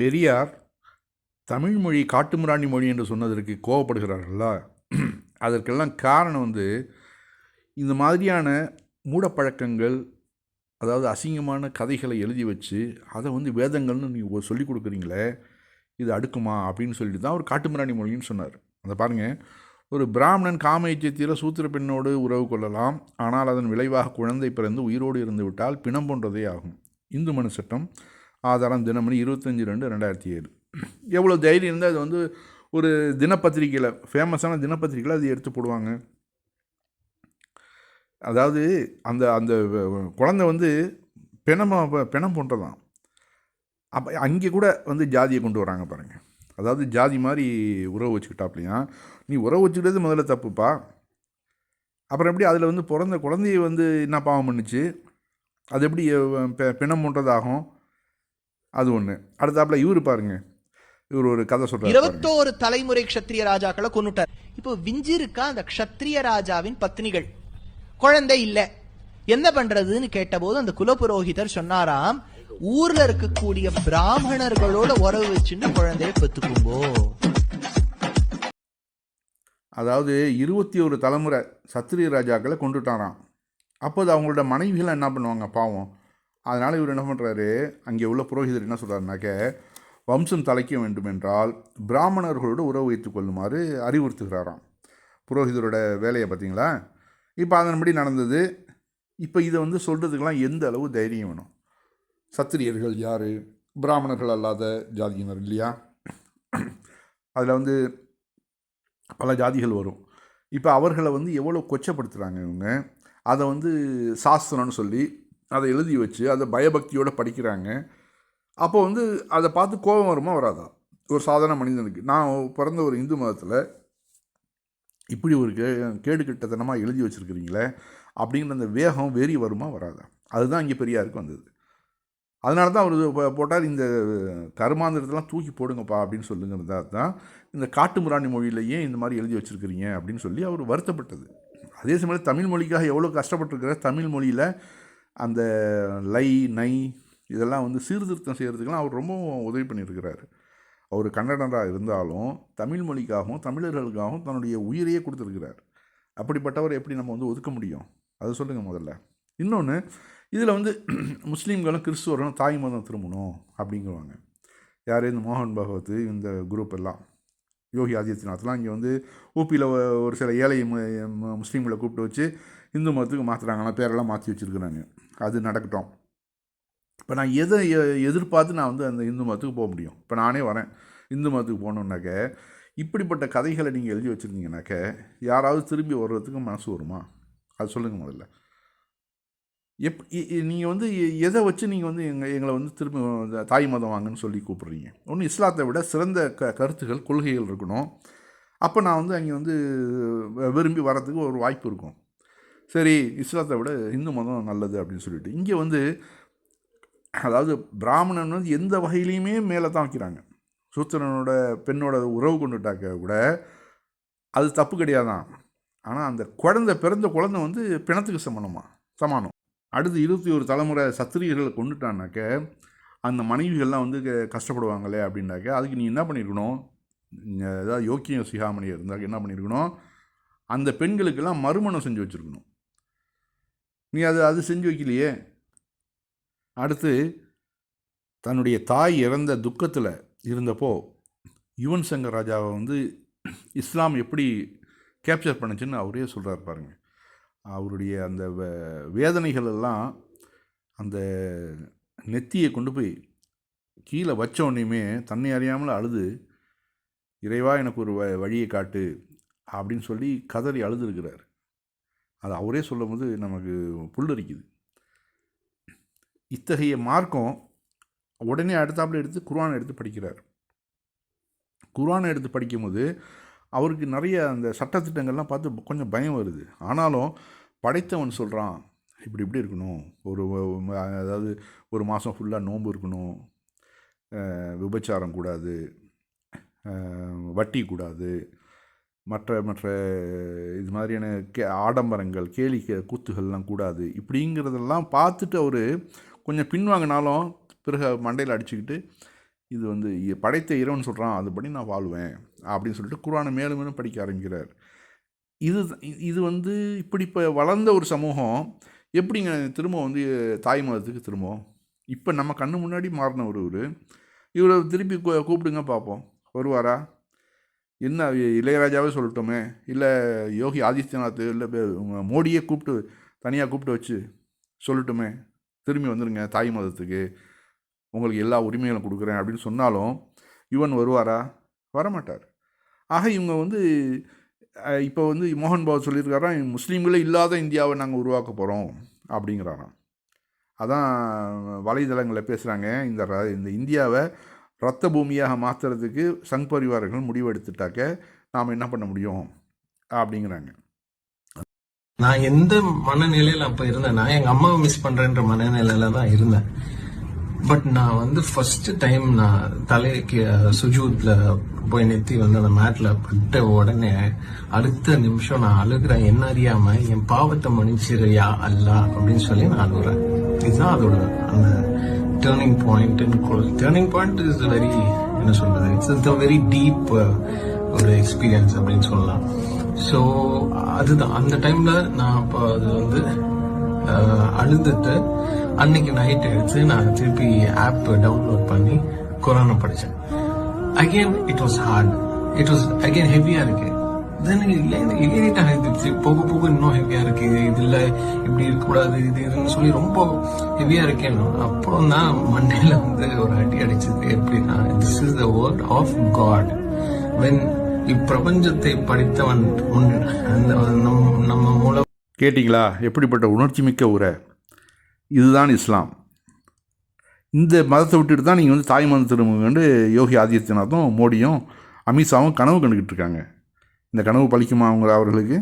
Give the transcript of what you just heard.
பெரியார் தமிழ் மொழி காட்டுமிராண்டி மொழி என்று சொன்னதற்கு கோவப்படுகிறார்களா? அதற்கெல்லாம் காரணம் வந்து இந்த மாதிரியான மூடப்பழக்கங்கள் அதாவது அசிங்கமான கதைகளை எழுதி வச்சு அதை வந்து வேதங்கள்னு நீங்கள் சொல்லி கொடுக்குறீங்களே இது அடுக்குமா? அப்படின்னு சொல்லிட்டு தான் அவர் காட்டுமிராணி மொழின்னு சொன்னார். அதை பாருங்கள் ஒரு பிராமணன் காம சூத்திர பெண்ணோடு உறவு கொள்ளலாம் ஆனால் அதன் விளைவாக குழந்தை பிறந்து உயிரோடு இருந்து விட்டால் பிணம் போன்றதே ஆகும். இந்து மனு சட்டம் ஆதாரம் தினமணி இருபத்தஞ்சி ரெண்டு ரெண்டாயிரத்தி ஏழு. எவ்வளோ தைரியம் இருந்தால் அது வந்து ஒரு தினப்பத்திரிக்கையில் ஃபேமஸான தினப்பத்திரிக்கையில் அது எடுத்து போடுவாங்க. அதாவது அந்த அந்த குழந்தை வந்து பிணம் பிணம் போன்றதான். அப்போ அங்கே கூட வந்து ஜாதியை கொண்டு வராங்க பாருங்கள் அதாவது ஜாதி மாதிரி உறவு வச்சுக்கிட்டாப்லையா? நீ உறவு வச்சுக்கிட்டது முதல்ல தப்புப்பா. அப்புறம் எப்படி அதில் வந்து பிறந்த குழந்தைய வந்து என்ன பாவம் பண்ணுச்சு? அது எப்படி பிணம் போன்றதாகும்? அது ஒன்று அடுத்தாப்புல இவர் பாருங்க. இவர் ஒரு கதை சொல்கிறார் இருபத்தோரு தலைமுறை க்ஷத்ரிய ராஜாக்களை கொன்னுட்டார். இப்போ விஞ்சி இருக்கா அந்த க்ஷத்ரிய ராஜாவின் பத்னிகள்? குழந்தை இல்ல. என்ன பண்றதுன்னு கேட்டபோது அந்த குலபுரோகிதர் சொன்னாராம் ஊர்ல இருக்கக்கூடிய பிராமணர்களோட உறவு வச்சுன்னு குழந்தைய பெத்துக்கும்போ அதாவது இருபத்தி ஒரு தலைமுறை சத்திரிய ராஜாக்களை கொண்டுட்டாராம். அப்போது அவங்களோட மனைவிகள் என்ன பண்ணுவாங்க? பாவம். அதனால் இவர் என்ன பண்ணுறாரு அங்கே உள்ள புரோகிதர் என்ன சொல்கிறாருனாக்க வம்சம் தலைக்க வேண்டுமென்றால் பிராமணர்களோடு உறவு வைத்துக் கொள்ளுமாறு அறிவுறுத்துகிறாராம். புரோகிதரோட வேலையை பார்த்தீங்களா? இப்போ அதன்படி நடந்தது. இப்போ இதை வந்து சொல்கிறதுக்கெல்லாம் எந்த அளவு தைரியம் வேணும்? சத்திரியர்கள் யார்? பிராமணர்கள் அல்லாத ஜாதியினர் இல்லையா? அதில் வந்து பல ஜாதிகள் வரும். இப்போ அவர்களை வந்து எவ்வளோ கொச்சப்படுத்துகிறாங்க இவங்க? அதை வந்து சாஸ்திரம்னு சொல்லி அதை எழுதி வச்சு அதை பயபக்தியோடு படிக்கிறாங்க. அப்போ வந்து அதை பார்த்து கோபம் வருமா வராதா? ஒரு சாதாரண மனிதனுக்கு. நான் பிறந்த ஒரு இந்து மதத்தில் இப்படி ஒரு கே கேடு கிட்டத்தனமாக எழுதி வச்சுருக்கிறீங்களே அப்படிங்கிற அந்த வேகம் வெறி வருமா வராதா? அதுதான் இங்கே பெரியாருக்கு வந்தது. அதனால தான் அவர் போட்டார் இந்த கருமாந்திரத்தெல்லாம் தூக்கி போடுங்கப்பா அப்படின்னு சொல்லுங்கிறதா தான் இந்த காட்டுமிராணி மொழியிலேயே இந்த மாதிரி எழுதி வச்சுருக்கிறீங்க அப்படின்னு சொல்லி அவர் வருத்தப்பட்டது. அதே சமயம் தமிழ் மொழிக்காக எவ்வளோ கஷ்டப்பட்டுருக்கிற தமிழ் மொழியில் அந்த லை நை இதெல்லாம் வந்து சீர்திருத்தம் செய்கிறதுக்கெல்லாம் அவர் ரொம்பவும் உதவி பண்ணியிருக்கிறாரு. அவர் கன்னடராக இருந்தாலும் தமிழ் மொழிக்காகவும் தமிழர்களுக்காகவும் தன்னுடைய உயிரையே கொடுத்துருக்கிறார். அப்படிப்பட்டவர் எப்படி நம்ம வந்து ஒதுக்க முடியும்? அதை சொல்லுங்கள் முதல்ல. இன்னொன்று இதில் வந்து முஸ்லீம்களும் கிறிஸ்துவர்களும் தாய் மதம் திரும்பணும் அப்படிங்குவாங்க. யார்? இந்த மோகன் பகவத் இந்த குரூப் எல்லாம். யோகி ஆதித்யநாத்லாம் இங்கே வந்து ஊபியில் ஒரு சில ஏழை முஸ்லீம்களை கூப்பிட்டு வச்சு இந்து மதத்துக்கு மாற்றுறாங்கன்னா பேரெல்லாம் மாற்றி வச்சுருக்குறாங்க அது நடக்கட்டும். இப்போ நான் எதை எ- எதிர்பார்த்து நான் வந்து அந்த இந்து மதத்துக்கு போக முடியும்? இப்போ நானே வரேன். இந்து மதத்துக்கு போகணுன்னாக்க இப்படிப்பட்ட கதைகளை நீங்கள் எழுதி வச்சுருந்தீங்கனாக்க யாராவது திரும்பி வர்றதுக்கு மனசு வருமா? அது சொல்லுங்கள் முதல்ல. எப் நீங்கள் வந்து எ- எதை வச்சு நீங்கள் வந்து எங்கள் எங்களை வந்து திரும்ப தாய் மதம் வாங்கன்னு சொல்லி கூப்பிட்றீங்க? ஒன்று இஸ்லாத்தை விட சிறந்த க கருத்துகள் கொள்கைகள் இருக்கணும். அப்போ நான் வந்து அங்கே வந்து விரும்பி வரதுக்கு ஒரு வாய்ப்பு இருக்கும். சரி இஸ்லாத்தை விட இந்து மதம் நல்லது அப்படின்னு சொல்லிட்டு. இங்கே வந்து அதாவது பிராமணன் வந்து எந்த வகையிலையுமே மேலே தான் வைக்கிறாங்க. சூத்திரனோட பெண்ணோட உறவு கொண்டுட்டாக்க கூட அது தப்பு கிடையாதான் ஆனால் அந்த குழந்தை பிறந்த குழந்தை வந்து பிணத்துக்கு சமணமா சமானம். அடுத்து இருபத்தி ஒரு தலைமுறை சத்திரியர்களை கொண்டுட்டானாக்க அந்த மனைவிகள்லாம் வந்து க- கஷ்டப்படுவாங்களே அப்படின்னாக்க அதுக்கு நீ என்ன பண்ணியிருக்கணும் ஏதாவது யோக்கியம் சிகாமணி இருந்தாக்க என்ன பண்ணியிருக்கணும் அந்த பெண்களுக்கெல்லாம் மறுமணம் செஞ்சு வச்சுருக்கணும். நீ அது அது செஞ்சு வைக்கலையே. அடுத்து தன்னுடைய தாய் இறந்த துக்கத்தில் இருந்தப்போ யுவன் சங்கர் ராஜாவை வந்து இஸ்லாம் எப்படி கேப்சர் பண்ணுச்சுன்னு அவரே சொல்கிறார் பாருங்கள் அவருடைய அந்த வேதனைகள் எல்லாம் அந்த நெத்தியை கொண்டு போய் கீழே வச்ச உடனேயுமே தன்னை அறியாமல் அழுது இறைவா எனக்கு ஒரு வ- வழியை காட்டு அப்படின்னு சொல்லி கதறி அழுதுருக்கிறார். அது அவரே சொல்லும்போது நமக்கு புல்லரிக்குது. இத்தகைய மார்க்கம் உடனே அடுத்தாப்புல எடுத்து குர்ஆனை எடுத்து படிக்கிறார். குர்ஆனை எடுத்து படிக்கும்போது அவருக்கு நிறைய அந்த சட்டத்திட்டங்கள்லாம் பார்த்து கொஞ்சம் பயம் வருது. ஆனாலும் படைத்தவன் சொல்கிறான் இப்படி இப்படி இருக்கணும். ஒரு அதாவது ஒரு மாதம் ஃபுல்லாக நோன்பு இருக்கணும். விபச்சாரம் கூடாது. வட்டி கூடாது. மற்ற மற்ற இது மாதிரியான கே ஆடம்பரங்கள் கேலி கூத்துகள்லாம் கூடாது. இப்படிங்கிறதெல்லாம் பார்த்துட்டு அவர் கொஞ்சம் பின்வாங்கினாலும் பிறகு மண்டையில் அடிச்சுக்கிட்டு இது வந்து படைத்த இறைவன் சொல்கிறான் அதுபடி நான் வாழ்வேன் அப்படின்னு சொல்லிட்டு குரானை மேலும் மேலும் படிக்க ஆரம்பிக்கிறார். இது இது வந்து இப்படி இப்போ வளர்ந்த ஒரு சமூகம் எப்படிங்க திரும்ப வந்து தாய் மதத்துக்கு திரும்பவும் இப்போ நம்ம கண்ணு முன்னாடி மாறின ஒருவர் இவரை திருப்பி கூ- கூப்பிடுங்க பார்ப்போம். வருவாரா? என்ன இளையராஜாவே சொல்லட்டுமே. இல்லை யோகி ஆதித்யநாத் இல்லை மோடியே கூப்பிட்டு தனியாக கூப்பிட்டு வச்சு சொல்லட்டுமே. திரும்பி வந்துடுங்க தாய் மதத்துக்கு. உங்களுக்கு எல்லா உரிமைகளும் கொடுக்குறேன் அப்படின்னு சொன்னாலும் யுவன் வருவாரா? வரமாட்டார். ஆக இவங்க வந்து இப்போ வந்து மோகன் பாபு சொல்லியிருக்காராம் முஸ்லீம்களே இல்லாத இந்தியாவை நாங்கள் உருவாக்க போகிறோம் அப்படிங்கிறாராம். அதான் வலைதளங்களில் பேசுகிறாங்க இந்த இந்த இந்தியாவை ரத்த பூமியாக மாற்றுறதுக்கு சங் பரிவாரங்கள் முடிவெடுத்துட்டாக்க நாம் என்ன பண்ண முடியும்? அப்படிங்கிறாங்க. நான் எந்த மனநிலையில அப்ப இருந்தேன்னா எங்க அம்மாவை மிஸ் பண்றேன்ற மனநிலையில தான் இருந்தேன். பட் நான் வந்து ஃபர்ஸ்ட் டைம் நான் தலைக்கு சுஜூத்ல போய் நெத்தி வந்து அந்த மேட்ல பட்ட உடனே அடுத்த நிமிஷம் நான் அழுகிறேன். என்ன அறியாம என் பாவத்தை மன்னிச்சிருயா அல்லா அப்படின்னு சொல்லி நான் அழுகுறேன் இதுதான் அதோட அந்த turning point turning point is very என்ன சொல்றது இட்ஸ் வெரி டீப் ஒரு எக்ஸ்பீரியன்ஸ் அப்படின்னு சொல்லலாம். ஸோ அதுதான். அந்த டைம்ல நான் அப்போ அது வந்து அழுதுட்டு அன்னைக்கு நைட் எடுத்து நான் திருப்பி ஆப் டவுன்லோட் பண்ணி கொரோனா படித்தேன் again it was hard it was again ஹெவியாக இருக்குது தென் லேட் போக போக இன்னும் ஹெவியா இருக்கு. இது இதுல இப்படி இருக்கக்கூடாது இது இதுன்னு சொல்லி ரொம்ப ஹெவியா இருக்கேன் அப்புறம் தான் மண்டையில வந்து ஒரு அடி அடிச்சது. எப்படின்னா this is the word of God when இப்பிரபஞ்சத்தை படித்தவன் அந்த நம் நம்ம மூலம் கேட்டிங்களா? எப்படிப்பட்ட உணர்ச்சி மிக்க உரை இதுதான் இஸ்லாம். இந்த மதத்தை விட்டுட்டு தான் நீங்கள் வந்து தாய் மதம் திரும்புங்கன்னு யோகி ஆதித்யநாத்தும் மோடியும் அமித்ஷாவும் கனவு கண்டுக்கிட்டு இருக்காங்க. இந்த கனவு பழிக்குமா அவங்க அவர்களுக்கு?